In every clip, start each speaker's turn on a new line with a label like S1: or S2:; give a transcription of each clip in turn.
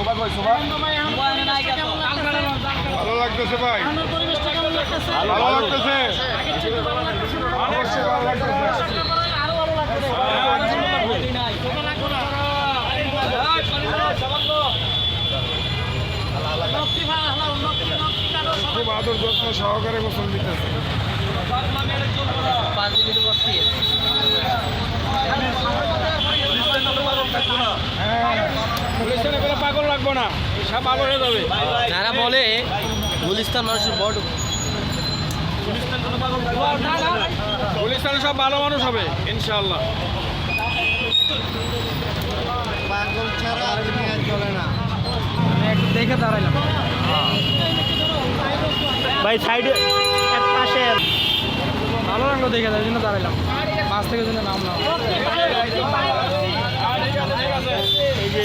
S1: সোভা কই সোভা ভালো লাগতেছে ভাই। ভালো লাগতেছে। অবশ্যই ভালো লাগতেছে। খুব আদর যত্ন সহকারে গোসল দিতেছে। হ্যাঁ পাগল লাগবো না সব পাগল হয়ে যাবে
S2: যারা বলে গুলিস্তান মানুষের বড়।
S1: গুলিস্তানে সব ভালো মানুষ হবে ইনশাআল্লাহ।
S2: পাগল ছাড়া দুনিয়া চলে না।
S3: দেখে দাঁড়াইলাম।
S2: ভাই সাইডে এক পাশে।
S3: ভালো লাগল দেখে তাই জন্য দাঁড়াইলাম। বাস থেকে জন্য নাম না
S2: এই যে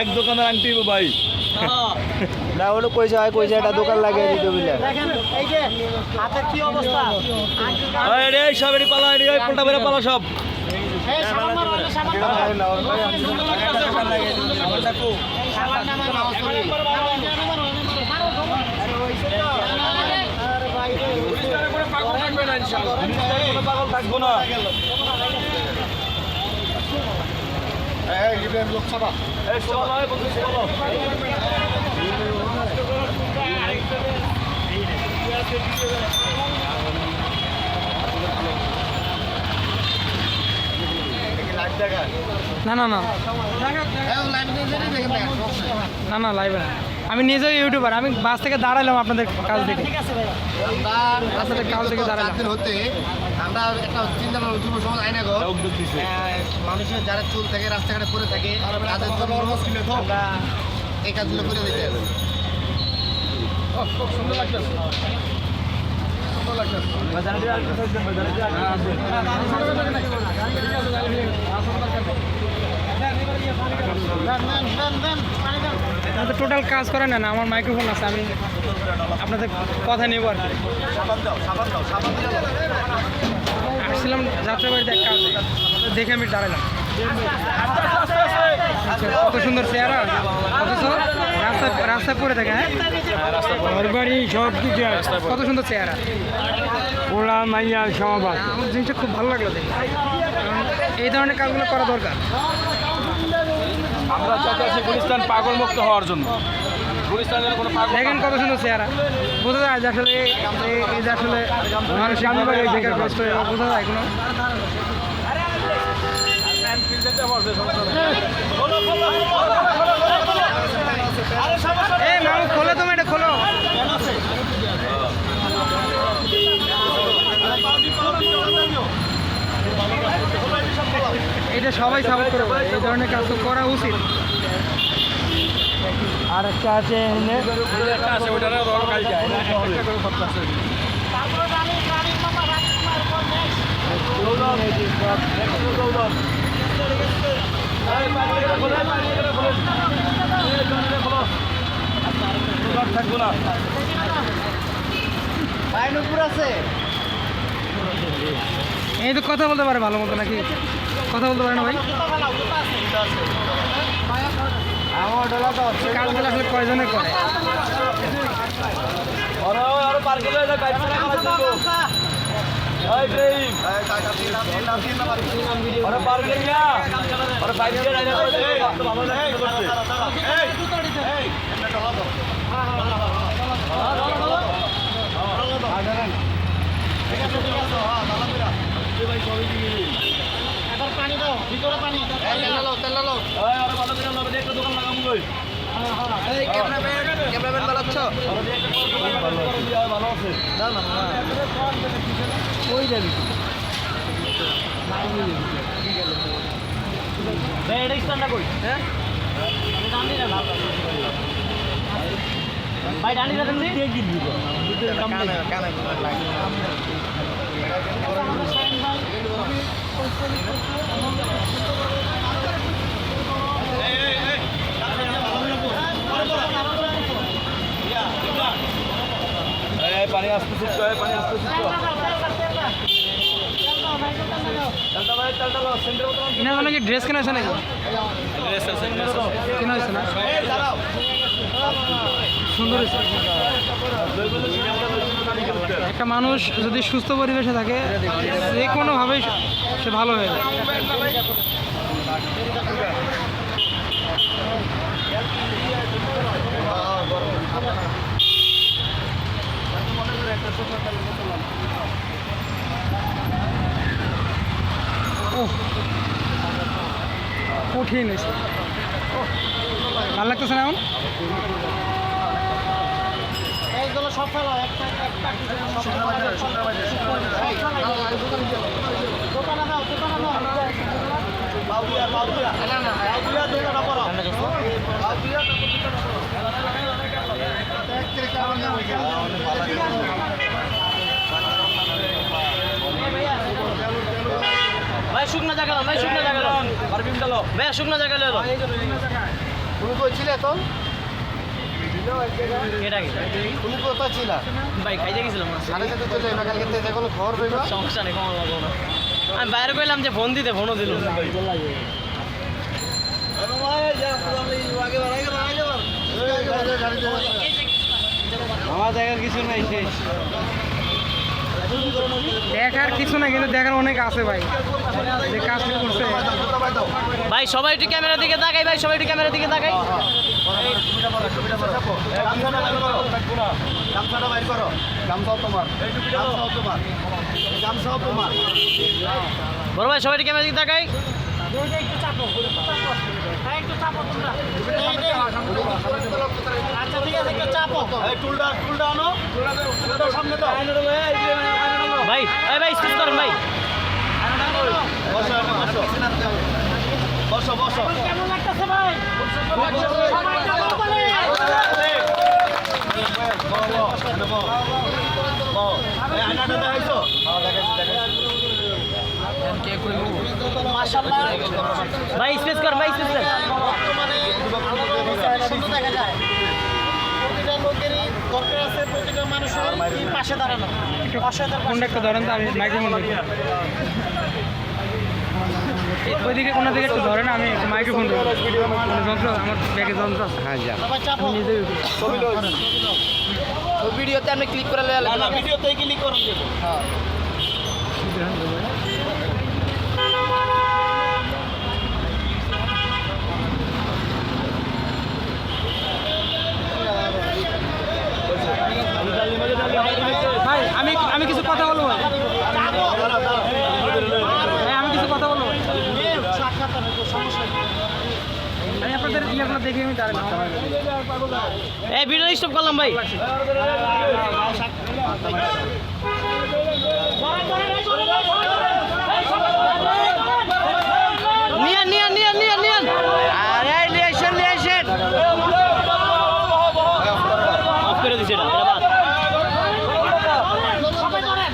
S2: এক দোকানের আংটি ভাই। না ওটা কইছে হয় কইছে একটা দোকান লাগিয়ে দিতে বুঝলে
S3: দেখেন এই যে হাতের কি অবস্থা?
S2: রে সব এটি পালা এটি পোল্টা বেড়ে পালা সব।
S1: পাগল থাকবে না। ইনশাআল্লাহ
S2: পাগল থাকব না
S1: এই ইব্রাহিম লোক ছাড়া
S2: এই চলো এই বন্ধু চলো
S3: না না না না না লাইভে না আমি নিজেও ইউটিউবার আমি বাস থেকে দাঁড়ালাম আপনাদের কাজ থেকে আপনাদের কাজ থেকে দাঁড়ালাম
S4: হতে আমরা একটা চিন্তা ভাবনা যুব সমাজ আইনা গো
S2: উদ্যোগ দিছে
S4: মানুষের যারা চুল থাকে রাস্তাঘাটে পড়ে থাকে তাদের জন্য আমরা এই কাজগুলো করে দিতে হবে
S1: খুব সুন্দর লাগতেছে সুন্দর লাগতেছে
S3: আমি টোটাল কাজ করে না না আমার মাইক্রোফোন আছে আমি আপনাদের কথা নেব আর কি। আসছিলাম যাত্রাবাড়িতে এক কাজ দেখে আমি দাঁড়ালাম আচ্ছা, কত সুন্দর চেহারা অথচ রাস্তা রাস্তায় পড়ে থাকে হ্যাঁ? ঘর বাড়ি সব কিছু কত সুন্দর চেহারা।
S1: ওরা মাইয়া সমাবাদ।
S3: আমার জিনিসটা খুব ভালো লাগল এই ধরনের কাজগুলো করা দরকার।
S1: আমরা চাচ্ছি গুলিস্তান পাগল মুক্ত হওয়ার জন্য। গুলিস্তানের কোনো পাগল
S3: দেখেন কত সুন্দর চেহারা। বোঝা যায় যে আসলে এই- যে আসলে বোঝা যায় কোনো। খোলো তুমি এটা খোলো। এটা সবাই সাপোর্ট করে বলে, এই ধরনের কাজ তো করা উচিত। আর একটা আছে এখানে।
S1: আছে।
S3: এই তো কথা বলতে পারে ভালো মতো নাকি? কথা বলতে পারে না ভাই কাজগুলো আসলে কয়জনে করে
S2: আরে আরে পার করে চালা যাবে আরে পার আরে দিয়ে ভালো লাগে
S3: দাও ভিতরে পানি
S4: তেলালো তেলালো
S2: ওই আরে ভালো করে লাগবে একটা দোকান লাগাবো কই
S4: এই ক্যামেরাম্যান ক্যামেরাম্যান
S2: ভালো আছে?
S3: ওই যাবি
S2: ভাই এটা স্ট্যান্ডটা কই? হ্যাঁ?
S5: ভাই ডান্ডি দেন দি
S4: কানে কানে লাগে
S2: এই পানি আসতেছে তো এই পানি আসতেছে
S3: এনার কি ড্রেস কেনা হয়েছে নাকি?
S2: ড্রেস আছে
S3: কেনা হয়েছে না? সুন্দর একটা মানুষ যদি সুস্থ পরিবেশে থাকে যে কোনোভাবেই সে ভালো হয়ে যায়। কঠিন হয়েছে। ভালো লাগতেছে না এখন?
S5: দোকানে দাও দোকানে দাও ভাই শুকনো জায়গা ভাই শুকনো জায়গা ভাই শুকনো জায়গা লো
S4: তুমি কইছিলে তো তুমি ছিলা?
S5: ভাই খাইতে গেছিলাম।
S4: সাড়ে সাথে চলে এবার কালকে তেজে কোনো খবর
S5: সমস্যা নেই কমার লাগবো না। আমি বাইরে কইলাম যে ফোন দিতে ফোনও দিল
S2: আমার জায়গার কিছু নাই শেষ
S3: দেখার কিছু না কিন্তু দেখার অনেক আছে ভাই।
S5: ভাই, সবাই একটু ক্যামেরা দিকে তাকাই, ভাই, সবাই একটু ক্যামেরা দিকে তাকাই। বড় ভাই, সবাই একটু ক্যামেরা দিকে তাকাই।
S4: সামনে
S5: ভাই ভাই ভাই।
S4: বসো বসো।
S5: কেমন লাগতেছে ভাই ভাই স্পেস কর ভাই স্পেস কর।
S4: দেখা যায় মানুষের পাশে দাঁড়ানো অসহায়তার
S3: ধরেন ওইদিকে কোনো দিকে একটু ধরেন আমি মাইক্রোফোন যন্ত্র আমার ব্যাগে যন্ত্র আছে। হ্যাঁ যা।
S5: ভিডিওতে আপনি ক্লিক করে
S4: না না ভিডিওতে ক্লিক করুন
S3: ভাই আমি আমি কিছু কথা বলব ভাই ভাই, আমি কিছু কথা বলব ভাই। আমি আপনাদের ইয়েগুলো দেখে আমি দাঁড়ালাম
S5: এই ভিডিও স্টপ করলাম ভাই। নিয়ে নিয়ে নিয়ান নিয়ান নিয়ান আরে লিয়েছেন লিয়েছেন অফ করে দিছে এটা এটা বাদ
S6: সবাই ধরেন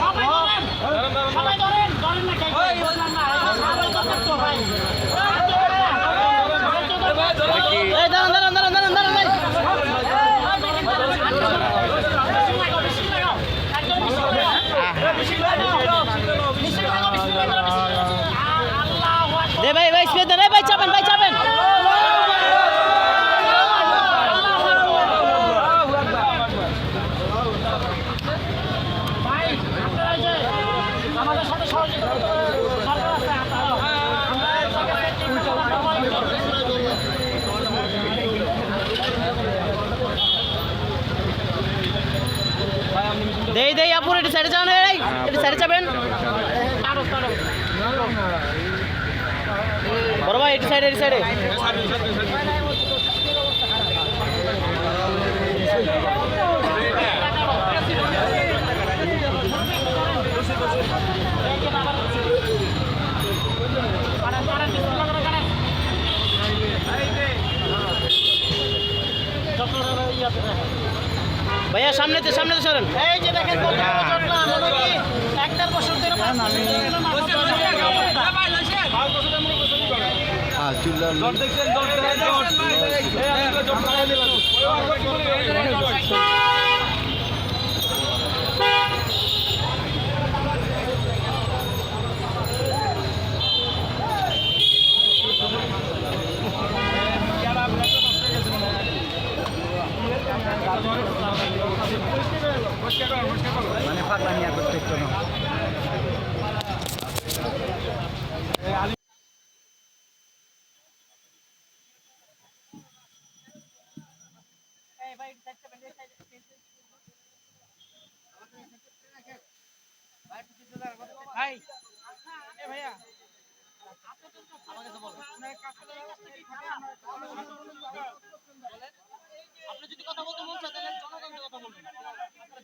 S6: সবাই ধরেন সবাই ধরেন ধরেন না কে বললাম না সবাই ধরেন তো ভাই
S5: এই দাঁড়ান দাঁড়ান দাঁড়ান দাঁড়ান দাঁড়ান ভাই দে ভাই ভাই স্পেস দেন এই ভাই চাপেন ভাই চাপেন
S6: ভাই আপনারা যে আমাদের সাথে সহযোগিতা সরকার আছে আমরা
S5: দেই দেই আপুর এটা সাইডে যান এই এটা সাইডে যাবেন বড় ভাই এটা সাইডে এটা সাইডে ভাইয়া সামনেতে সামনেতে সরেন
S6: এই যে দেখেন মনে একটার বছর ধরে পাঁচ
S2: মানে পাগলা নিয়ে করতে ইচ্ছা
S3: ভাই ভাইয়া
S5: আপনি যদি কথা বলতে মন চায় তাহলে জনগণকে কথা বলবেন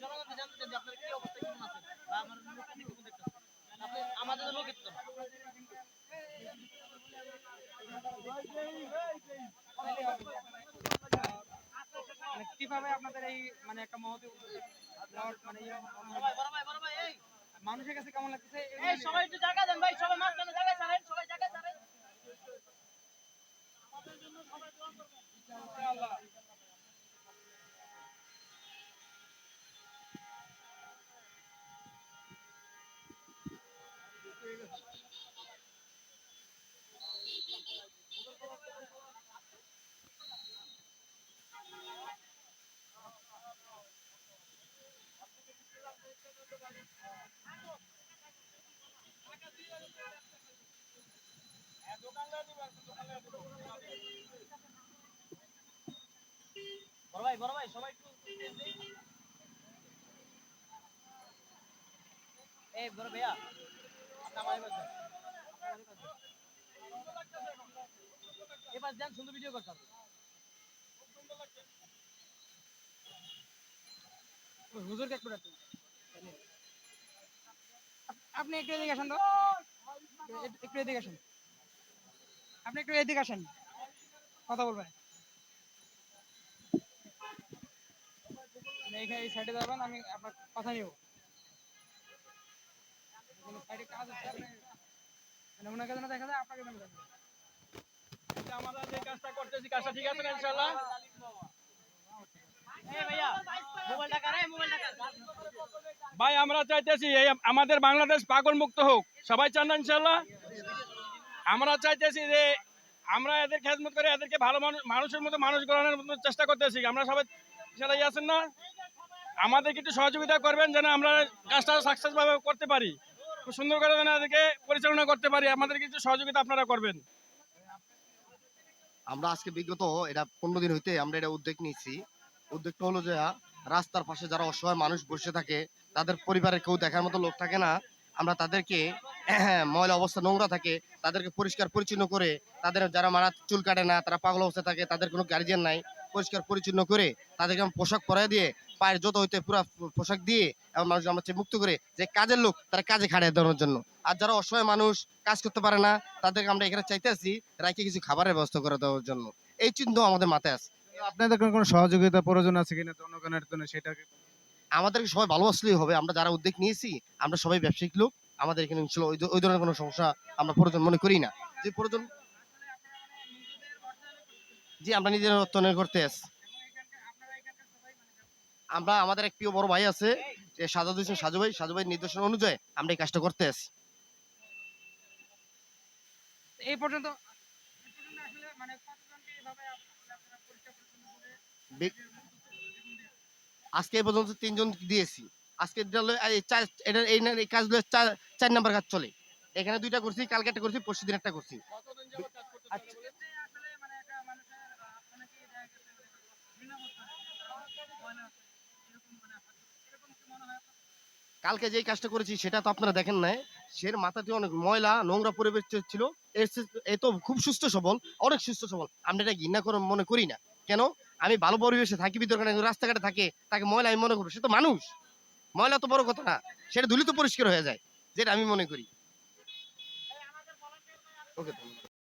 S5: জনগণকে জানতে চান যে আপনার কি অবস্থা কেমন আছে বা আমার লোকটা কেমন দেখতেছে আমাদের লোকের তো
S3: মানে কীভাবে আপনাদের এই মানে একটা মহতি মানে মানুষের কাছে কেমন লাগতেছে?
S6: এই সবাই একটু জায়গা দেন ভাই সবাই মাঝখানে জায়গা ছাড়েন সবাই জায়গা ছাড়েন।
S5: বড় এবার ভিডিও
S3: আপনি একটু এদিকে আসেন তো। একটু এদিকে আসেন। আপনি একটু এদিকে আসেন। কথা বলবেন। এইখানে এই সাইডে যাবেন আমি আপনার কথা নিব। সাইডে কাজ হচ্ছে আপনি মানে ওনাকে যেন দেখা যায় আপনাকে যেন দেখা যায়।
S1: আমরা যে কাজটা করতেছি কাজটা ঠিক আছে ইনশাআল্লাহ?
S5: এই ভাইয়া মোবাইল টাকা রে মোবাইল টাকা
S1: ভাই আমরা চাইতেছি এই আমাদের বাংলাদেশ পাগল মুক্ত হোক। সবাই চান না ইনশাল্লাহ আমরা চাইতেছি যে আমরা এদের খেদমত করে এদেরকে ভালো মানুষ মানুষের মতো মানুষ গড়ানোর মতো চেষ্টা করতেছি। আমরা সবাই সেটাই আছেন না? আমাদেরকে একটু সহযোগিতা করবেন যেন আমরা কাজটা সাকসেস ভাবে করতে পারি। খুব সুন্দর করে যেন এদেরকে পরিচালনা করতে পারি। আমাদেরকে একটু সহযোগিতা আপনারা করবেন।
S4: আমরা আজকে বিগত, এটা পনেরো দিন হইতে আমরা এটা উদ্যোগ নিয়েছি। উদ্যোগটা হলো যে রাস্তার পাশে যারা অসহায় মানুষ বসে থাকে, তাদের পরিবারের কেউ দেখার মতো লোক থাকে না। আমরা তাদেরকে, ময়লা অবস্থা নোংরা থাকে, তাদেরকে পরিষ্কার পরিচ্ছন্ন করে, তাদের যারা মারা চুল কাটে না, তারা পাগল অবস্থায় থাকে, তাদের কোনো গার্জিয়ান নাই, পরিষ্কার পরিচ্ছন্ন করে তাদেরকে আমরা পোশাক পরাই দিয়ে, পায়ের যত হইতে পুরো পোশাক দিয়ে এমন মানুষ আমরা মুক্ত করে, যে কাজের লোক তারা কাজে খাড়িয়ে দেওয়ার জন্য। আর যারা অসহায় মানুষ, কাজ করতে পারে না, তাদেরকে আমরা এখানে চাইতে আছি রাখি কিছু খাবারের ব্যবস্থা করে দেওয়ার জন্য। এই চিন্তা আমাদের মাথায় আছে।
S2: আপনাদের কোনো সহযোগিতা প্রয়োজন আছে কিনা? জনগণের জন্য সেটাকে
S4: আমাদেরকে সবাই ভালোবাসলেই হবে। আমরা যারা উদ্যোগ নিয়েছি আমরা সবাই ব্যবসায়িক লোক আমাদের এখানে ইনশাল্লাহ ওই ধরনের কোনো সমস্যা আমরা প্রয়োজন মনে করি না। যে প্রয়োজন জি আমরা নিজের অর্থনয় করতে আছি। আমরা আমাদের এক প্রিয় বড় ভাই আছে যে সাজু হোসেন সাজু ভাই সাজু ভাইয়ের নির্দেশনা অনুযায়ী আমরা এই কাজটা করতে আছি।
S3: এই পর্যন্ত মানে কতজনকে এইভাবে আপ- আপনারা পরিষ্কার পরিচ্ছন্ন করে
S4: বে- আজকে এই পর্যন্ত তিনজন দিয়েছি। আজকে এই এই কাজগুলো চার নাম্বার কাজ চলে। এখানে দুইটা করছি, কালকে একটা করছি, পরশু দিন একটা করছি? কালকে যেই কাজটা করেছি, সেটা তো আপনারা দেখেন নাই। সের মাথাতে অনেক ময়লা, নোংরা পরিবেশ ছিল এ তো খুব সুস্থ সবল, অনেক সুস্থ সবল। আমরা এটা ঘৃণা মনে করি না। কেন? আমি ভালো পরিবেশে থাকি ভিতরে রাস্তাঘাটে থাকে তাকে ময়লা আমি মনে করব। সে তো মানুষ। ময়লা তো বড় কথা না। সেটা ধুলি তো পরিষ্কার হয়ে যায় যেটা আমি মনে করি। ওকে